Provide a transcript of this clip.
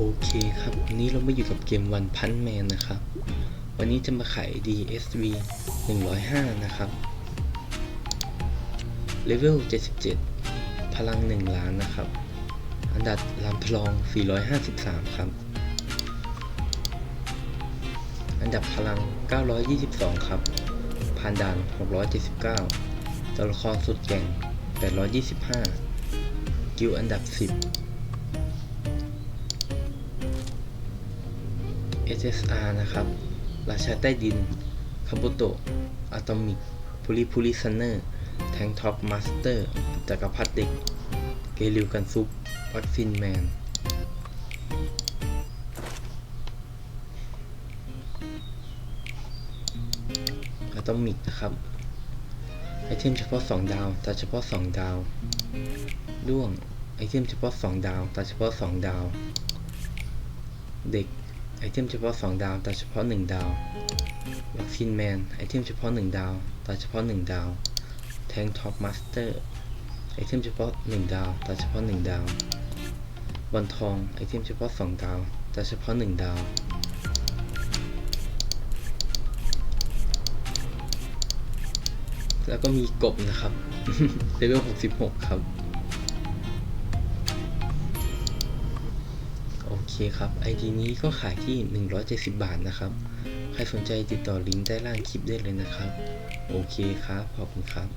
โอเคครับ วันนี้เรามาอยู่กับเกมวันพันแมนนะครับ วันนี้จะมาขาย DSV 105 นะครับ เลเวล 77 พลัง 1 ล้านนะครับ อันดับลำพลอง 453 ครับ อันดับพลัง 922 ครับ ผ่านด่าน 679 ตัวละครสุดแกร่ง 825 กิลอันดับ 10 SSR นะครับ ราชาใต้ดิน คาบุโตะอะตอมิกพูลิพูลิซันเนอร์ แทงท็อปมาสเตอร์ จักรพรรดิเด็ก เกลิวกันซุป วัคซินแมน อะตอมิกนะครับ ไอเทมเฉพาะ 2 ดาว แต่เฉพาะ 2 ดาว ด้วง ไอเทมเฉพาะ 2 ดาว แต่เฉพาะ 2 ดาว เด็ก ไอเทมเฉพาะ 2 ดาว แต่เฉพาะ 1 ดาววัคซีนแมน ไอเทมเฉพาะ 1 ดาว แต่เฉพาะ 1 ดาว แทงท็อปมาสเตอร์ ไอเทมเฉพาะ 1 ดาว แต่เฉพาะ 1 ดาว บอลทอง ไอเทมเฉพาะ 2 ดาว แต่เฉพาะ 1 ดาว แล้วก็มีกบนะครับเลเวล66 ครับ ครับ ID นี้ก็ขายที่ 170 บาทนะครับ ใครสนใจติดต่อลิงก์ใต้ล่างคลิปได้เลยนะครับ โอเคครับ ขอบคุณครับ